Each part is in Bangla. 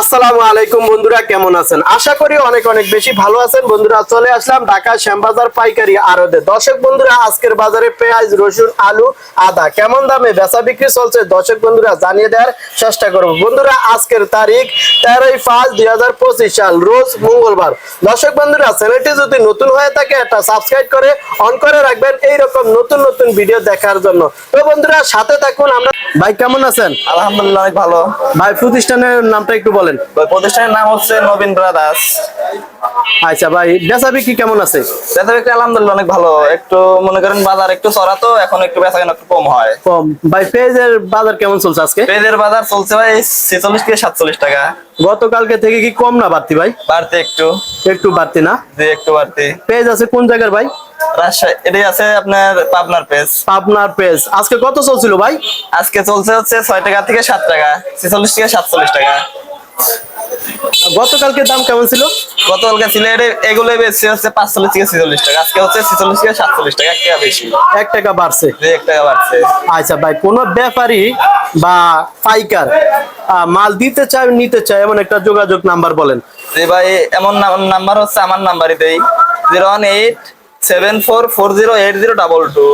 আসসালামু আলাইকুম বন্ধুরা কেমন আছেন? আশা করি অনেক অনেক বেশি ভালো আছেন। বন্ধুরা চলে আসলাম ঢাকা শ্যামবাজার পাইকারি আড়তে। দর্শক বন্ধুরা আজকের বাজারে পেঁয়াজ রসুন আলু আদা কেমন দামে বেচা বিক্রি চলছে? দর্শক বন্ধুরা জানিয়ে দেওয়ার চেষ্টা করব। বন্ধুরা আজকের তারিখ তেরোই পাঁচ দুই হাজার পঁচিশ সাল রোজ মঙ্গলবার। দর্শক বন্ধুরা চ্যানেলটি যদি নতুন হয়ে থাকে একটা সাবস্ক্রাইব করে অন করে রাখবেন। এইরকম নতুন নতুন ভিডিও দেখার জন্য। তো বন্ধুরা সাথে থাকুন আমরা। ভাই কেমন আছেন? আলহামদুলিল্লাহ ভালো। ভাই প্রতিষ্ঠানের নামটা একটু বলেন? প্রতিষ্ঠানের নাম হচ্ছে নবীন ব্রাদার্স। আচ্ছা ভাই বেচা বিক্রি কেমন আছে? বেচা বিক্রি আলহামদুলিল্লাহ অনেক ভালো। একটু মনে করেন বাজার একটু চড়া তো এখন একটু বেচা কেনা একটু কম হয়। কম। ভাই পেঁয়াজের বাজার কেমন চলছে আজকে? পেঁয়াজের বাজার চলছে ভাই ছেচল্লিশ থেকে সাতচল্লিশ টাকা। গতকালকে থেকে কি কম না বাড়তি ভাই? বাড়তে একটু। একটু বাড়তি না? যে একটু বাড়তি। পেঁয়াজ আছে কোন জায়গার ভাই? রাজশাহী এটাই আছে আপনার পাবনার পেজ আপনার পেঁয়াজ। আজকে কত চলছিল ভাই? আজকে চলছে হচ্ছে ছয় টাকা থেকে সাত টাকা ছেচল্লিশ থেকে সাতচল্লিশ টাকা। গতকালকে দাম কেমন ছিল? গতকালকে ছিল এটা এগুলোই বেশি হচ্ছে পাঁচচল্লিশ থেকে ছেচল্লিশ টাকা। আজকে হচ্ছে ছেচল্লিশ থেকে সাতচল্লিশ টাকা এক টাকা বেশি। এক টাকা বাড়ছে। এক টাকা বাড়ছে। আচ্ছা ভাই কোন ব্যাপারী বা পাইকার মাল দিতে চায় নিতে চায় এমন একটা যোগাযোগ নাম্বার বলেন। যে ভাই এমন নাম্বার হচ্ছে আমার নাম্বারই দেই। Zero one eight seven four four zero eight zero double two.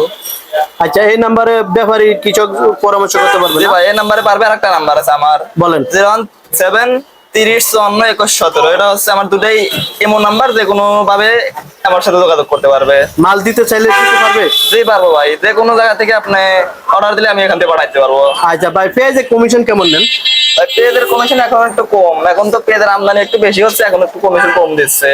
আচ্ছা এই নাম্বারে ব্যাপারী কৃষক পরামর্শ করতে পারবে ভাই এই নাম্বারে পারবে আর একটা নাম্বার আছে আমার। বলেন। জিরো ওয়ান সেভেন তিরিশ চুয়ান্ন একুশ সতেরো। এটা হচ্ছে আমার দুটাই এমন নাম্বার যে কোনো ভাবে আমার সাথে যোগাযোগ করতে পারবে। মাল দিতে চাইলে দিতে পারবে? জি পারব ভাই। যে কোনো জায়গা থেকে আপনি অর্ডার দিলে আমি এখান থেকে পাঠাইতে পারব। আচ্ছা ভাই পেঁয়াজের কমিশন কেমন নেন? ভাই পেঁয়াজের কমিশন এখন একটু কম। এখন তো পেঁয়াজের আমদানি একটু বেশি হচ্ছে এখন একটু কমিশন কম দিচ্ছে।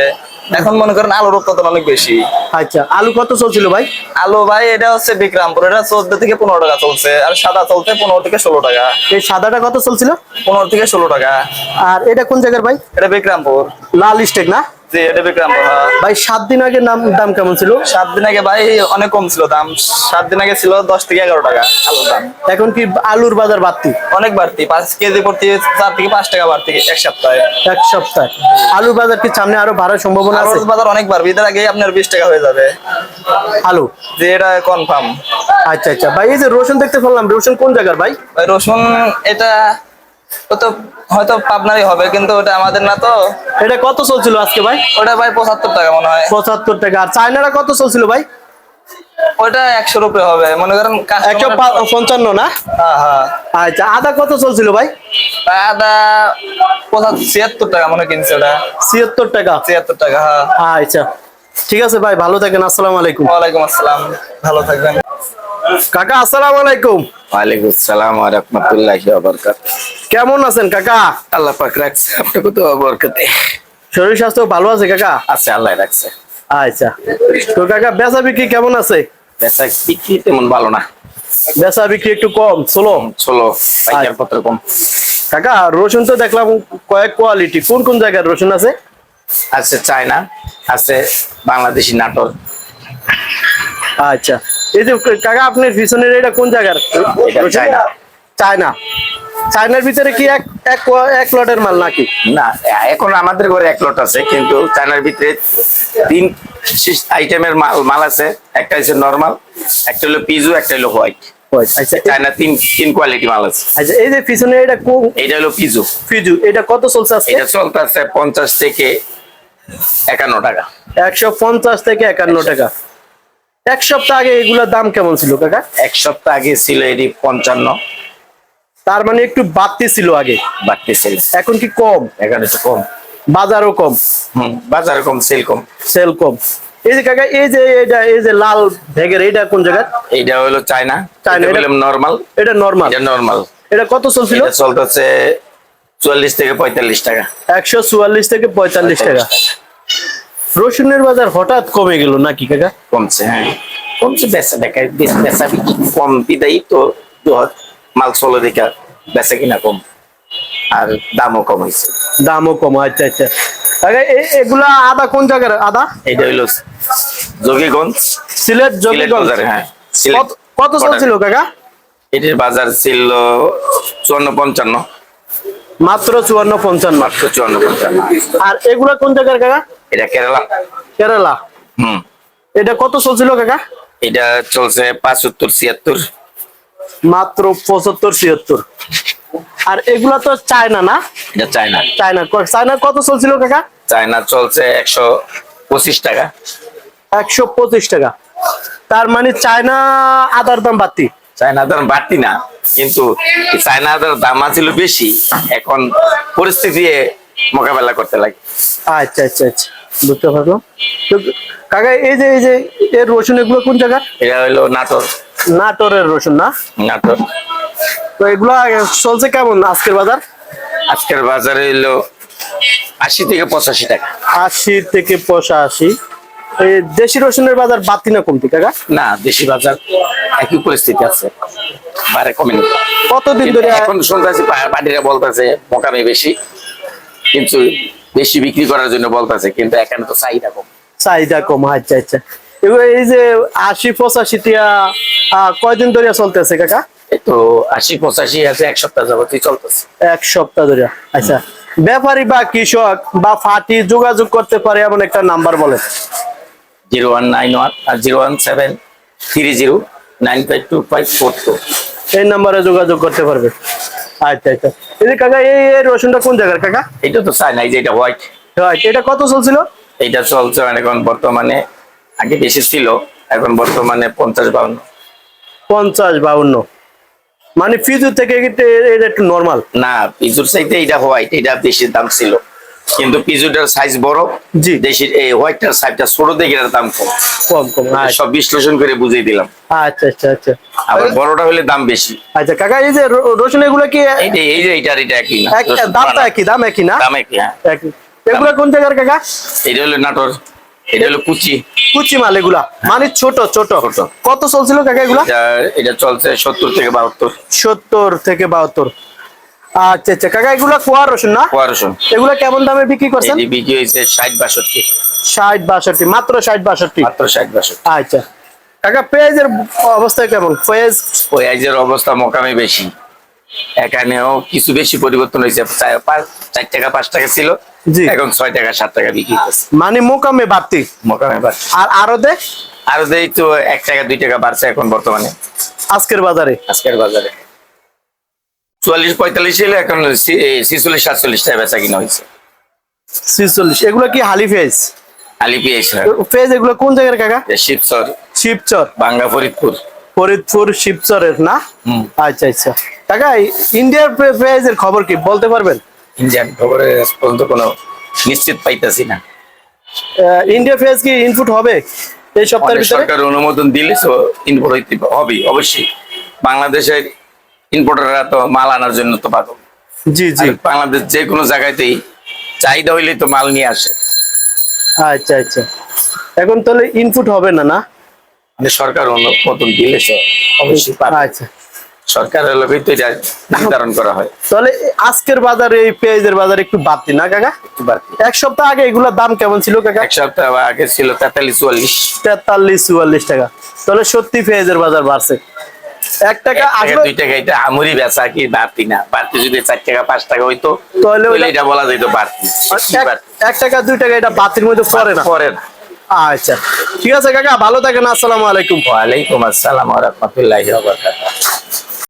এখন মনে করেন আলুর উৎপাদন অনেক বেশি। আচ্ছা আলু কত চলছিল ভাই? আলু ভাই এটা হচ্ছে বিক্রামপুর এটা চোদ্দ থেকে পনেরো টাকা চলছে আর সাদা চলছে পনেরো থেকে ষোলো টাকা। এই সাদাটা কত চলছিল? পনেরো থেকে ষোলো টাকা। আর এটা কোন জায়গার ভাই? এটা বিক্রামপুর। লাল স্টেক না? জি এটা বিক্রামপুর হ্যাঁ। ভাই সাত দিন আগে নাম দাম কেমন ছিল? সাত দিন আগে ভাই অনেক কম ছিল দাম। সাত দিন আগে ছিল দশ থেকে এগারো টাকা আলুর দাম। এখন কি আলুর বাজার বাড়তি? অনেক বাড়তি পাঁচ কেজি প্রতি চার থেকে পাঁচ টাকা বাড়তি এক সপ্তাহে। এক সপ্তাহ। আলুর বাজার কি সামনে আরও বাড়ার সম্ভাবনা আছে? রোজ বাজার অনেক বাড়বে এদের আগে আপনার বিশ টাকা হয়ে যাবে। আলু? যে এটা কনফার্ম আচ্ছা আচ্ছা। ভাই এই যে রসুন দেখতে পেলাম রসুন কোন জায়গার ভাই? ভাই রসুন এটা তো হয়তো পাবনারই হবে কিন্তু ওটা আমাদের না তো। এটা কত চলছিল আজকে ভাই? ওটা ভাই পঁচাত্তর টাকা মনে হয়। পঁচাত্তর টাকা। আর কত চলছিল ভাই? ওটা একশোর উপরে হবে মনে করেন একশো পঞ্চান্ন না? হ্যাঁ হ্যাঁ। আচ্ছা আদা কত চলছিল ভাই? আদা ছিয়াত্তর টাকা মনে কিনছে ওটা। ছিয়াত্তর টাকা? ছিয়াত্তর টাকা হ্যাঁ। আচ্ছা। ঠিক আছে ভাই ভালো থাকেন আসসালামু আলাইকুম। ওয়ালাইকুম আসসালাম। ভালো থাকবেন। কাকা আসসালামু আলাইকুম। ওয়ালাইকুম আসসালাম ওয়া রাহমাতুল্লাহি ওয়া বারাকাতুহু। কেমন আছেন কাকা? আল্লাহ পাক রাখছে আপনাকে তো বরকতে। শরীর স্বাস্থ্য ভালো আছে কাকা? আছে আল্লাহ রাখছে। আচ্ছা। তো কাকা বেচা বিক্রি কেমন আছে? বেচা বিক্রি তেমন ভালো না। বেচা বিক্রি একটু কম চলো চলো পাইকার পত্র কম। কাকা রসুন তো দেখলাম কয়েক কোয়ালিটি। কোন কোন জায়গার রসুন আছে? আছে চায়না আছে বাংলাদেশি নাটোর। আচ্ছা। এই যে কাকা আপনার পিছনের এটা কোন জায়গার? এটা চায়না। চায়না। চায়নার ভিতরে কি এক এক এক লটের মাল নাকি? না এখন আমাদের ঘরে এক লট আছে কিন্তু চায়নার ভিতরে তিন আইটেমের মাল মাল আছে। একটা হচ্ছে নর্মাল একটা হলো পিজু একটা হলো হোয়াইট আচ্ছা। চায়না তিন তিন কোয়ালিটি মাল আছে। আচ্ছা এই যে পিছনে এটা কোন এইটা হলো পিজু এটা কত চলছে এটা চলতে আছে পঞ্চাশ থেকে একান্ন টাকা। একশো পঞ্চাশ থেকে একান্ন টাকা। এক সপ্তাহ আগে এগুলোর দাম কেমন ছিল কাকা? এক সপ্তাহ আগে ছিল এটি পঞ্চান্ন। তার মানে একটু বাড়তি ছিল আগে। বাড়তে সেল এখন কি কম? এখন একটু কম। বাজারও কম। হুম বাজার কম সেল কম। সেল কম। এই যে কাকা এই যে এটা এই যে লাল ভেগের এটা কোন জায়গা? এইটা হলো চায়না। চায়না, এটা- নর্মাল এটা নর্মাল এটা নর্মাল এটা কত চলছিল? এটা চলতেছে চুয়াল্লিশ থেকে পঁয়তাল্লিশ টাকা। একশো চুয়াল্লিশ থেকে পঁয়তাল্লিশ টাকা। রসুনের বাজার হঠাৎ কমে গেল নাকি কাকা? কমছে হ্যাঁ। কমছে বেচা দেখা বেচ- কম। বিদায়ী তো মাল চলে দেখা বেচা কিনা কম। আর দামও কম হয়েছে। দামও কম আচ্ছা আচ্ছা। এ- এগুলা আদা কোন জায়গার? আদা? এইটা হইল যোগীগঞ্জ সিলেট সিলেট হ্যাঁ। কত চলছিল কাকা? এটির বাজার ছিল চুয়ান্ন পঞ্চান্ন। মাত্র চুয়ান্ন পঞ্চান্ন। মাত্র চুয়ান্ন পঞ্চান্ন। আর এগুলা কোন জায়গার কাকা? এটা কেরালা। কেরালা। হুম। এটা কত চলছিল কাকা? এটা চলছে পাঁচাত্তর ছিয়াত্তর। মাত্র পঁচাত্তর ছিয়াত্তর। আর এগুলা তো চায়না না? এটা চায়না। চায়না। চায়না কত চলছিল কাকা? চায়না চলছে একশো পঁচিশ টাকা। একশো পঁচিশ টাকা। তার মানে চায়না আদার দাম বাড়তি। চায়না দাম বাড়তি না। কিন্তু চায়না দাম ছিল বেশি। এখন পরিস্থিতি মোকাবেলা করতে লাগে। আচ্ছা আচ্ছা আচ্ছা। বুঝতে পারলাম। তো কাকা এই যে এই যে এর রসুন এগুলো কোন জায়গা? এটা হলো নাটোর। নাটোরের রসুন না? নাটোর। তো এগুলা চলছে কেমন আজকের বাজার? আজকের বাজারে হলো আশি থেকে পঁচাশি টাকা। আশি থেকে পঁচাশি। দেশি রসুনের বাজার বাড়তি না কমতি কাকা? না দেশি বাজার একই পরিস্থিতি আছে। বারে কমেনি। কতদিন ধরে এখন শুনতেছি পার্টিরা বলতেছে মোকামে বেশি কিন্তু বেশি বিক্রি করার জন্য বলতেছে কিন্তু এখানে তো চাহিদা কম। চাহিদা কম আচ্ছা আচ্ছা। এই যে আশি পঁচাশি টিয়া কয়দিন ধরে চলতেছে কাকা? তো আশি পঁচাশি আছে এক সপ্তাহ যাবতই চলতেছে। এক সপ্তাহ ধরে আচ্ছা। ব্যাপারী বা কৃষক বা ফাটি যোগাযোগ করতে পারে এমন একটা নাম্বার বলে জিরো ওয়ান নাইন ওয়ান আর zero one seven three zero nine five two five four two. এই নাম্বারে যোগাযোগ করতে পারবে। আচ্ছা আচ্ছা। এই যে কাকা এই রসুনটা কোন জায়গার কাকা? এটা তো চাই নাই যে এটা হোয়াইট। Right, এটা কত চলছিল? এটা চলছে এখন বর্তমানে আগে বেশি ছিল এখন বর্তমানে পঞ্চাশ বাউন্ন। পঞ্চাশ বাউন্ন। মানে ফিজুর থেকে এটা একটু নর্মাল না পিজুর চাইতে এটা হোয়াইট এটা বেশি দাম ছিল। কিন্তু পিজুটার সাইজ বড় জি। দেশির এই হোয়াইটটার সাইজটা ছোট দেখে এটার দাম কম। কম কম আচ্ছা। সব বিশ্লেষণ করে বুঝিয়ে দিলাম। আচ্ছা আচ্ছা আচ্ছা। আবার বড়টা হলে দাম বেশি। আচ্ছা কাকা এই যে রসুন এগুলো কি এই যে এটা একই না। দামটা একই দাম একই না? দাম একই হ্যাঁ। এগুলো কোন জায়গার কাকা? এটা হলো নাটোর। এটা হলো কুচি। কুচি মাল এগুলা। মানে ছোট। ছোট। কত চলছিল কাকা এগুলা? এটা এটা চলছে সত্তর থেকে বাহাত্তর। সত্তর থেকে বাহাত্তর। আচ্ছা আচ্ছা। কাকা এগুলা কুয়ার রসুন না? পনেরোশো এগুলা কেমন দামে বিক্রি করছেন? বিক্রি হয়েছে ষাট বাষট্টি। ষাট বাষট্টি মাত্র ষাট বাষট্টি? মাত্র ষাট বাষট্টি। আচ্ছা। কাকা পেঁয়াজের অবস্থা কেমন? পেঁয়াজ? পেঁয়াজের অবস্থা মোকামে বেশি। এখানেও কিছু বেশি পরিবর্তন হয়েছে চার টাকা পাঁচ টাকা ছিল। এখন ছয় টাকা সাত টাকা বিক্রি করছে মানে মোকামে বাড়তি? মোকামে বাড়ছে আর আরও দে আর এই তো এক টাকা দুই টাকা বাড়ছে এখন বর্তমানে। আজকের বাজারে? আজকের বাজারে। চুয়াল্লিশ পঁয়তাল্লিশ ছিল এখন ছিচল্লিশ সাতচল্লিশ টাকা বেচা কিনা হয়েছে ছিচল্লিশ। এগুলো কি হালি পেঁয়াজ আলি পেঁয়াজ পেঁয়াজ এগুলো কোন জায়গার কাকা? শিবচর। শিবচর। বাঙ্গা ফরিদপুর। ফরিদপুর শিবচরের না? আচ্ছা আচ্ছা। কাকা ইন্ডিয়ার পেঁয়াজের খবর কি? বলতে পারবেন? ইন্ডিয়ান খবরে পর্যন্ত কোনো নিশ্চিত পাইতাছি না। ইন্ডিয়া পেঁয়াজ কি ইনপুট হবে এই সপ্তাহের ভিতরে? সরকার অনুমোদন দিলে তো ইনপোর্ট হইতে হবে অবশ্যই। বাংলাদেশের ইম্পোর্টাররা তো মাল আনার জন্য তো পাগল। জি জি। বাংলাদেশ যে কোনো জায়গাতেই চাহিদা হইলে তো মাল নিয়ে আসে। আচ্ছা আচ্ছা। এখন তাহলে ইনপুট হবে না না? মানে সরকার অনুমোদন দিলে অবশ্যই আচ্ছা। সরকারের লোকই তো এটা নির্ধারণ করা হয়। তাহলে আজকের বাজারে এই পেঁয়াজের বাজার একটু বাড়তি না কাকা? একটু বাড়তি। এক সপ্তাহ আগে এগুলোর দাম কেমন ছিল কাকা? এক সপ্তাহ আগে ছিল তেতাল্লিশ চুয়াল্লিশ। তেতাল্লিশ চুয়াল্লিশ টাকা। তাহলে সত্যি পেঁয়াজের বাজার বাড়ছে। এক টাকা এক টাকা আসবে দুই টাকা এটা আমরি বেচা কি বাড়তি না? বাড়তি যদি চার টাকা পাঁচ টাকা হইতো তাহলে এটা বলা যেত বাড়তি। কি এক- টাকা দুই টাকা এটা বাতির মধ্যে পড়ে না। না। আচ্ছা। ঠিক আছে কাকা ভালো থাকেন আসসালামু আলাইকুম। ওয়ালাইকুম আসসালাম রহমতুল্লাহ